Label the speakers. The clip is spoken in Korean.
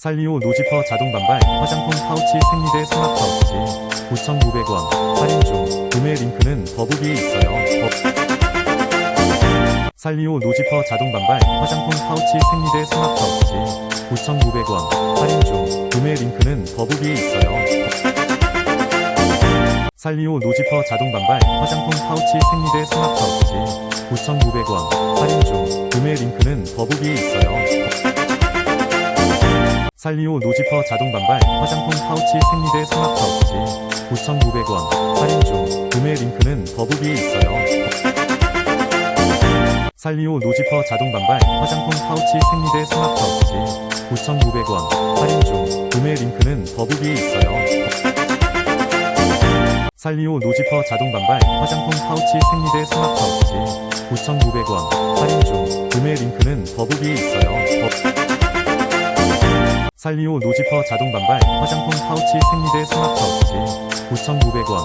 Speaker 1: 살리오 노지퍼 자동 반발 화장품 파우치 생리대 스마트 파우치 9,900원 할인 중 구매 링크는 더보기에 있어요. 더- 살리오 노지퍼 자동 반발 화장품 파우치 생리대 스마트 파우치 9,900원 할인 중 구매 링크는 더보기에 있어요. 살리오 노지퍼 자동 반발 화장품 파우치 생리대 스마트 파우치 9,900원 할인 중 구매 링크는 더보기에 있어요. 살리오 노지퍼 자동 반발 화장품 파우치 생리대 스마트 파우치 9,900원 할인 중 구매 링크는 더보기에 있어요. 살리오 노지퍼 자동 반발 화장품 파우치 생리대 스마트 파우치 9,900원 할인 중 구매 링크는 더보기에 있어요. 살리오 노지퍼 자동 반발 화장품 파우치 생리대 스마트 파우치 9,900원 할인 중 구매 링크는 더보기에 있어요. 더- 살리오 노지퍼 자동 반발 화장품 파우치 생리대 스마트 파우치 9,900원